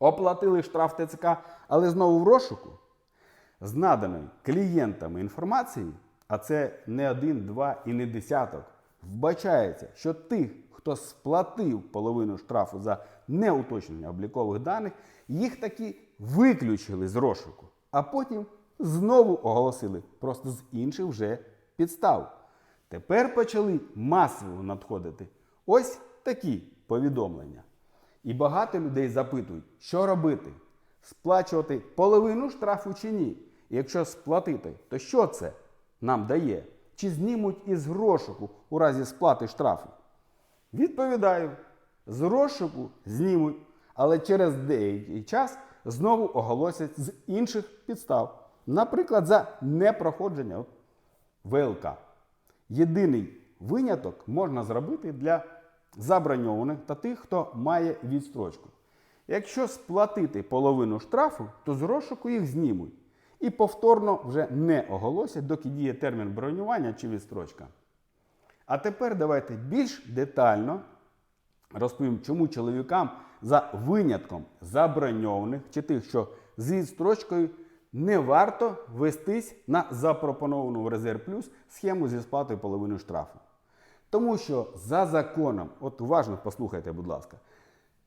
оплатили штраф ТЦК, але знову в розшуку. З наданої клієнтами інформації, а це не один, два і не десяток, вбачається, що тих, хто сплатив половину штрафу за неуточнення облікових даних, їх таки виключили з розшуку, а потім знову оголосили просто з інших вже підстав. Тепер почали масово надходити ось такі повідомлення. І багато людей запитують, що робити? Сплачувати половину штрафу чи ні? І якщо сплатити, то що це нам дає? Чи знімуть із розшуку у разі сплати штрафу? Відповідаю, з розшуку знімуть, але через деякий час знову оголосять з інших підстав. Наприклад, за непроходження ВЛК. Єдиний виняток можна зробити для заброньованих та тих, хто має відстрочку. Якщо сплатити половину штрафу, то з розшуку їх знімуть і повторно вже не оголосять, доки діє термін бронювання чи відстрочка. А тепер давайте більш детально розповім, чому чоловікам за винятком заброньованих чи тих, що з відстрочкою, не варто вестись на запропоновану в Резерв Плюс схему зі сплатою половини штрафу. Тому що за законом, от уважно послухайте, будь ласка,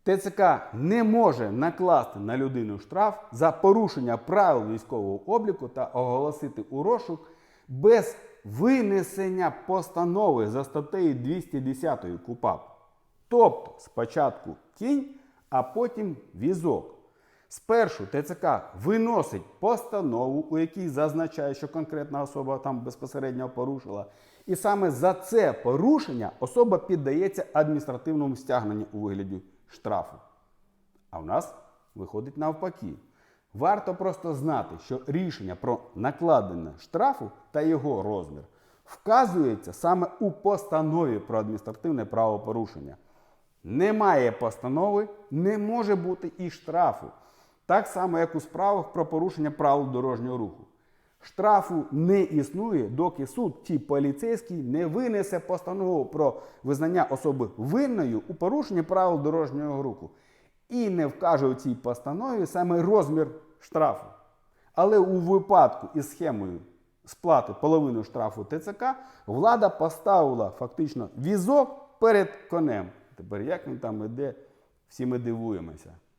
ТЦК не може накласти на людину штраф за порушення правил військового обліку та оголосити у розшук без винесення постанови за статтею 210 КУПАП. Тобто спочатку кінь, а потім візок. Спершу ТЦК виносить постанову, у якій зазначає, що конкретна особа там безпосередньо порушила. І саме за це порушення особа піддається адміністративному стягненню у вигляді штрафу. А в нас виходить навпаки. Варто просто знати, що рішення про накладення штрафу та його розмір вказується саме у постанові про адміністративне правопорушення. Немає постанови, не може бути і штрафу. Так само, як у справах про порушення правил дорожнього руху. Штрафу не існує, доки суд чи поліцейський не винесе постанову про визнання особи винною у порушенні правил дорожнього руху і не вкаже у цій постанові саме розмір штрафу. Але у випадку із схемою сплати половини штрафу ТЦК влада поставила фактично візок перед конем. Тепер як він там іде, всі ми дивуємося.